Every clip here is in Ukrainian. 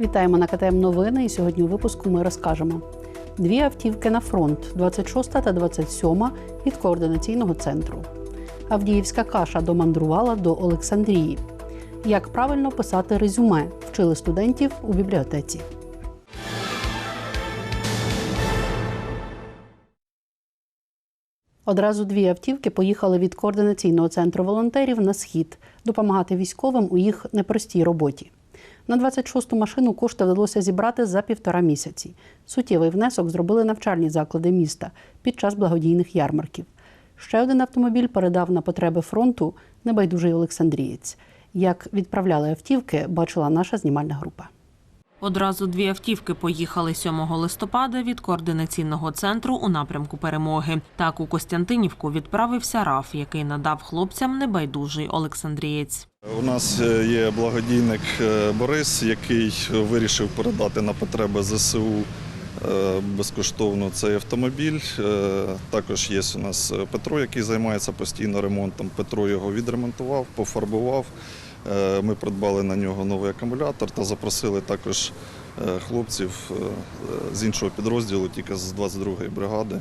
Вітаємо на КТМ Новини. І сьогодні у випуску ми розкажемо: дві автівки на фронт, 26 та 27 від координаційного центру. Авдіївська каша домандрувала до Олександрії. Як правильно писати резюме, вчили студентів у бібліотеці. Одразу дві автівки поїхали від координаційного центру волонтерів на схід допомагати військовим у їх непростій роботі. На 26-ту машину кошти вдалося зібрати за півтора місяці. Суттєвий внесок зробили навчальні заклади міста під час благодійних ярмарків. Ще один автомобіль передав на потреби фронту небайдужий Олександрієць. Як відправляли автівки, бачила наша знімальна група. Одразу дві автівки поїхали 7 листопада від координаційного центру у напрямку перемоги. Так у Костянтинівку відправився РАФ, який надав хлопцям небайдужий Олександрієць. У нас е, є благодійник е, Борис, який вирішив передати на потреби ЗСУ е, безкоштовно цей автомобіль. Також є у нас Петро, який займається постійно ремонтом. Петро його відремонтував, пофарбував. Е, Ми придбали на нього новий акумулятор та запросили також е, хлопців е, з іншого підрозділу, тільки з 22-ї бригади,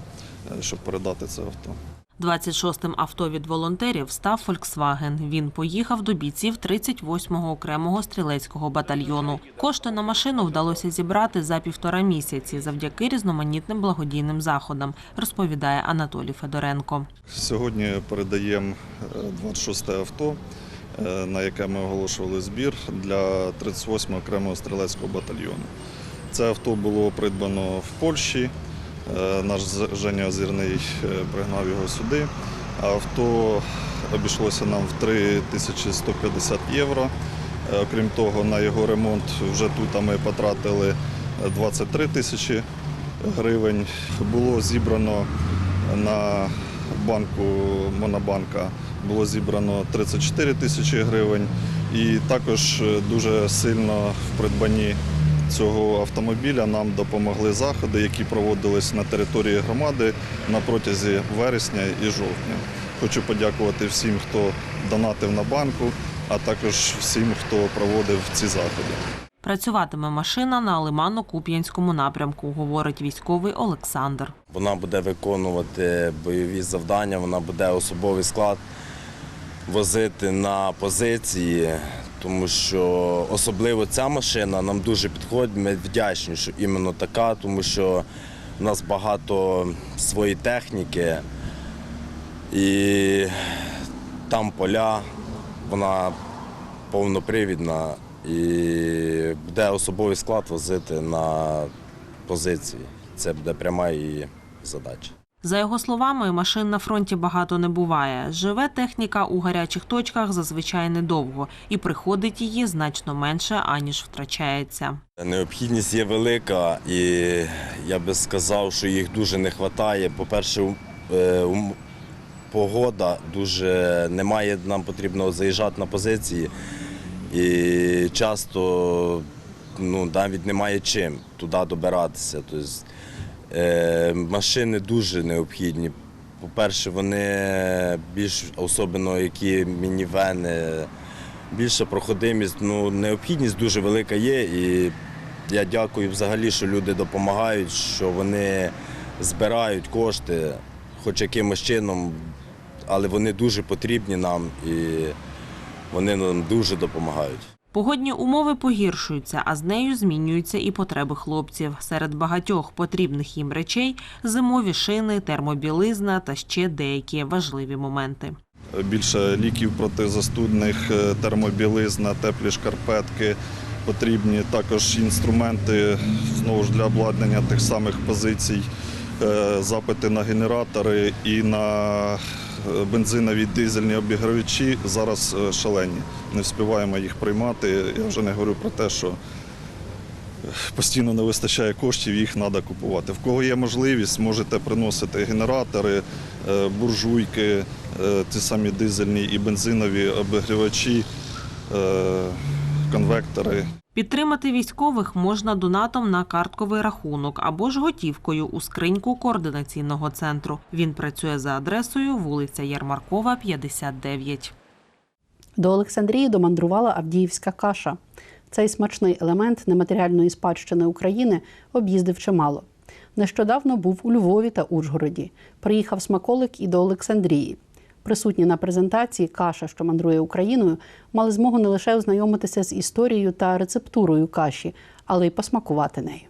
щоб передати це авто. 26-м авто від волонтерів став Volkswagen. Він поїхав до бійців 38-го окремого стрілецького батальйону. Кошти на машину вдалося зібрати за півтора місяці завдяки різноманітним благодійним заходам, розповідає Анатолій Федоренко. Сьогодні передаємо е, 26 авто, на яке ми оголошували збір для 38 го окремого стрілецького батальйону. Це авто було придбано в Польщі. Е, Наш Женя Озірний е, пригнав його сюди. Авто обійшлося нам в 3150 євро. Е, Окрім того, на його ремонт вже тут ми потратили 23 тисячі гривень. Було зібрано на банку Монобанка було зібрано 34 тисячі гривень. І також е, дуже сильно в придбанні цього автомобіля нам допомогли заходи, які проводились на території громади на протязі вересня і жовтня. Хочу подякувати всім, хто донатив на банку, а також всім, хто проводив ці заходи. Працюватиме машина на Лимано-Куп'янському напрямку, говорить військовий Олександр. Вона буде виконувати бойові завдання, вона буде особовий склад возити на позиції, тому що особливо ця машина нам дуже підходить. Ми вдячні, що іменно така, тому що в нас багато своєї техніки і там поля, вона повнопривідна і буде особовий склад возити на позиції. Це буде пряма її задача. За його словами, машин на фронті багато не буває. Живе техніка у гарячих точках зазвичай недовго і приходить її значно менше, аніж втрачається. Необхідність є велика, і я би сказав, що їх дуже не вистачає. По-перше, ум- е, погода дуже немає, нам потрібно заїжджати на позиції. І часто ну, навіть немає чим туди добиратися. Тобто, машини дуже необхідні. По-перше, вони більш особливо які мінівени, більша проходимість. Ну, необхідність дуже велика є. І я дякую взагалі, що люди допомагають, що вони збирають кошти, хоч якимось чином, але вони дуже потрібні нам і вони нам дуже допомагають. Погодні умови погіршуються, а з нею змінюються і потреби хлопців. Серед багатьох потрібних їм речей зимові шини, термобілизна та ще деякі важливі моменти. Більше ліків протизастудних, е, термобілизна, теплі шкарпетки. Потрібні також інструменти знову ж для обладнання тих самих позицій, запити на генератори і на е, бензинові дизельні обігрівачі зараз е, шалені. Не встигаємо їх приймати. Я вже не говорю про те, що постійно не вистачає коштів, їх треба купувати. В кого є можливість, можете приносити генератори, е, буржуйки, е, ті самі дизельні і бензинові обігрівачі, е, конвектори. Підтримати військових можна донатом на картковий рахунок або ж готівкою у скриньку координаційного центру. Він працює за адресою вулиця Ярмаркова, 59. До Олександрії домандрувала Авдіївська каша. Цей смачний елемент нематеріальної спадщини України об'їздив чимало. Нещодавно був у Львові та Ужгороді. Приїхав смаколик і до Олександрії. Присутні на презентації каша, що мандрує Україною, мали змогу не лише ознайомитися з історією та рецептурою каші, але й посмакувати нею.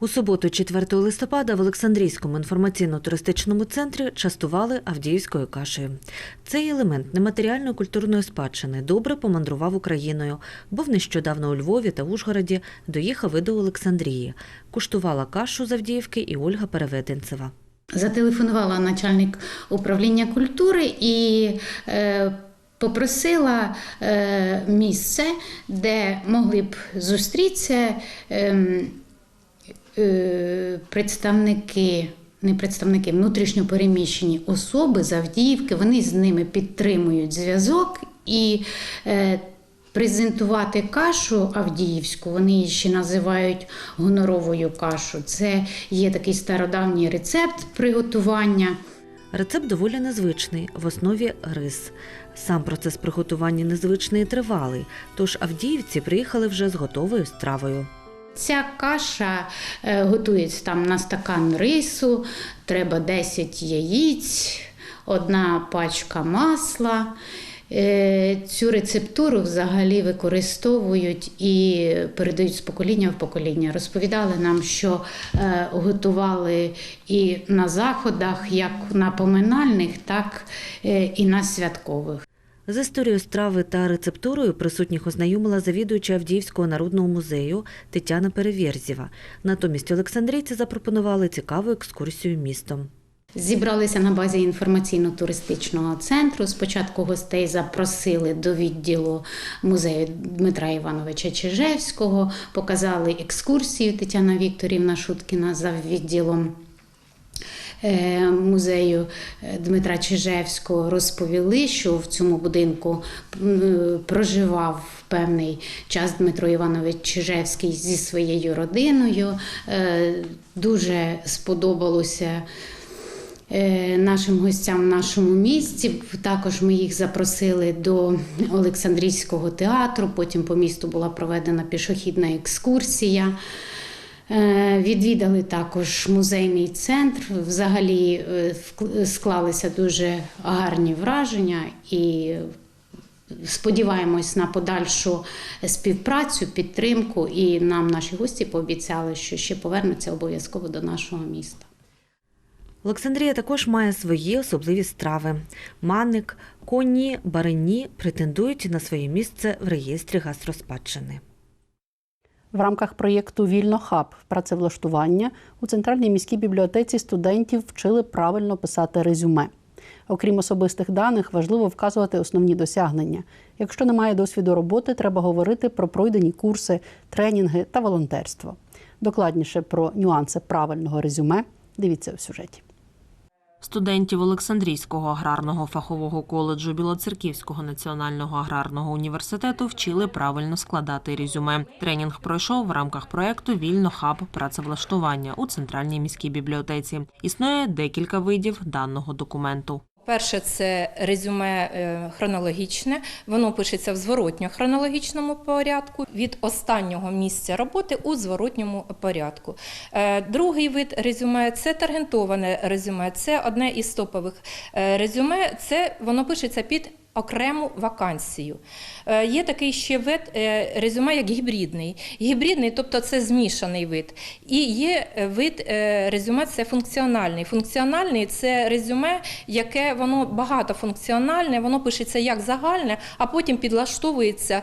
У суботу, 4 листопада, в Олександрійському інформаційно-туристичному центрі частували Авдіївською кашею. Цей елемент нематеріальної культурної спадщини добре помандрував Україною. Був нещодавно у Львові та Ужгороді, доїхав і до Олександрії. Куштувала кашу з Авдіївки і Ольга Переведенцева. Зателефонувала начальник управління культури і е, попросила е, місце, де могли б зустрітися ем, е, представники. Не представники внутрішньопереміщені особи з Авдіївки, вони з ними підтримують зв'язок і презентувати кашу авдіївську, вони її ще називають гоноровою кашу. Це є такий стародавній рецепт приготування. Рецепт доволі незвичний, в основі рис. Сам процес приготування незвичний і тривалий, тож авдіївці приїхали вже з готовою стравою. Ця каша е, готується там на стакан рису, треба 10 яїць, одна пачка масла. Е, Цю рецептуру взагалі використовують і передають з покоління в покоління. Розповідали нам, що е, готували і на заходах, як на поминальних, так е, і на святкових. З історією страви та рецептурою присутніх ознайомила завідуюча Авдіївського народного музею Тетяна Перевєрзєва. Натомість Олександрійці запропонували цікаву екскурсію містом. Зібралися на базі інформаційно-туристичного центру. Спочатку гостей запросили до відділу музею Дмитра Івановича Чижевського, показали екскурсію Тетяна Вікторівна Шуткіна за відділом. е, Музею е, Дмитра Чижевського розповіли, що в цьому будинку е, проживав певний час Дмитро Іванович Чижевський зі своєю родиною. Дуже сподобалося нашим гостям в нашому місті. Також ми їх запросили до Олександрійського театру. Потім по місту була проведена пішохідна екскурсія. Е, Відвідали також музейний центр. Взагалі е, склалися дуже гарні враження і сподіваємось на подальшу співпрацю, підтримку. І нам наші гості пообіцяли, що ще повернуться обов'язково до нашого міста. Олександрія також має свої особливі страви. Манник, коні, барині претендують на своє місце в реєстрі гастроспадщини. В рамках проєкту Вільно хаб працевлаштування у центральній міській бібліотеці студентів вчили правильно писати резюме. Окрім особистих даних, важливо вказувати основні досягнення. Якщо немає досвіду роботи, треба говорити про пройдені курси, тренінги та волонтерство. Докладніше про нюанси правильного резюме дивіться у сюжеті. Студентів Олександрійського аграрного фахового коледжу Білоцерківського національного аграрного університету вчили правильно складати резюме. Тренінг пройшов в рамках проекту Вільно хаб працевлаштування у центральній міській бібліотеці. Існує декілька видів даного документу. Перше це резюме е, хронологічне, воно пишеться в зворотньо-хронологічному порядку від останнього місця роботи у зворотньому порядку. Е, Другий вид резюме це таргентоване резюме, це одне із топових е, резюме. Це воно пишеться під окрему вакансію. Е, Є такий ще вид е, резюме як гібридний. Гібридний, тобто це змішаний вид. І є е, вид резюме це функціональний. Функціональний це резюме, яке воно багатофункціональне, воно пишеться як загальне, а потім підлаштовується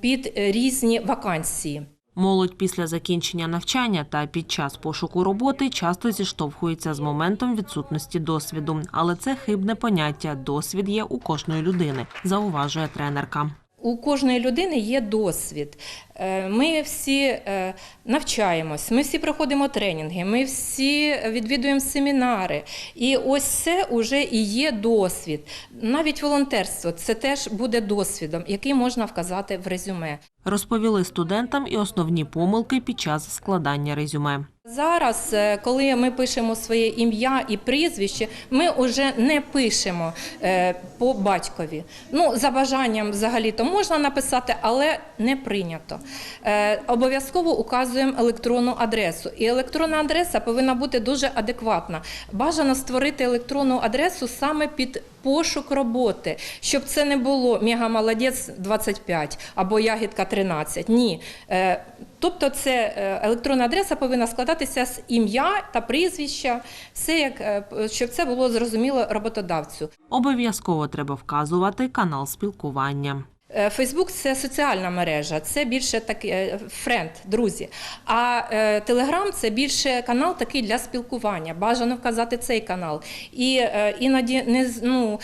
під різні вакансії. Молодь після закінчення навчання та під час пошуку роботи часто зіштовхується з моментом відсутності досвіду, але це хибне поняття. Досвід є у кожної людини, зауважує тренерка. У кожної людини є досвід. Е, Ми всі е, навчаємось, ми всі проходимо тренінги, ми всі відвідуємо семінари. І ось це вже і є досвід. Навіть волонтерство це теж буде досвідом, який можна вказати в резюме. Розповіли студентам і основні помилки під час складання резюме. Зараз, е, коли ми пишемо своє ім'я і прізвище, ми вже не пишемо е, по батькові. Ну, за бажанням взагалі то можна написати, але не прийнято. Е, Обов'язково указуємо електронну адресу. І електронна адреса повинна бути дуже адекватна. Бажано створити електронну адресу саме під пошук роботи, щоб це не було мегамолодець 25 або ягідка 13. Ні. Е, Тобто, це е, електронна адреса повинна складатися з ім'я та прізвища, все як е, щоб це було зрозуміло роботодавцю. Обов'язково треба вказувати канал спілкування. Фейсбук це соціальна мережа, це більше такий френд, друзі. А Телеграм це більше канал такий для спілкування. Бажано вказати цей канал. І е, іноді не, ну,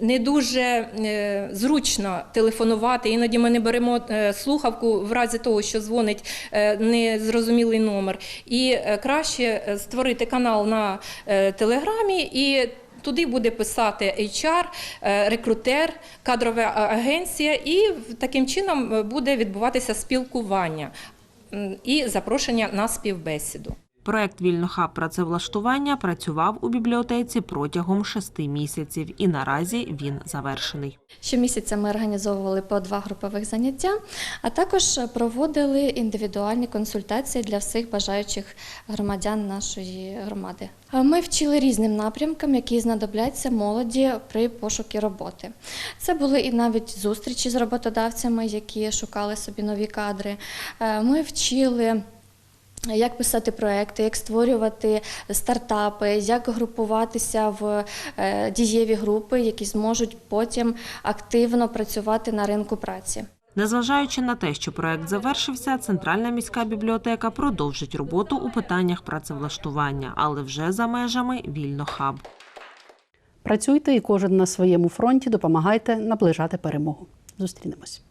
не дуже е, зручно телефонувати. Іноді ми не беремо е, слухавку в разі того, що дзвонить незрозумілий номер. І краще створити канал на Телеграмі і. Туди буде писати HR, е, рекрутер, кадрова агенція, і таким чином е, буде відбуватися спілкування і запрошення на співбесіду. Проект Вільнохаб працевлаштування працював у бібліотеці протягом шести місяців, і наразі він завершений. Щомісяця ми організовували по два групових заняття, а також проводили індивідуальні консультації для всіх бажаючих громадян нашої громади. Ми вчили різним напрямкам, які знадобляться молоді при пошуку роботи. Це були і навіть зустрічі з роботодавцями, які шукали собі нові кадри. Е, Ми вчили. Як писати проекти, як створювати стартапи, як групуватися в е, дієві групи, які зможуть потім активно працювати на ринку праці. Незважаючи на те, що проект завершився, Центральна міська бібліотека продовжить роботу у питаннях працевлаштування, але вже за межами Вільнохаб. Працюйте і кожен на своєму фронті допомагайте наближати перемогу. Зустрінемось.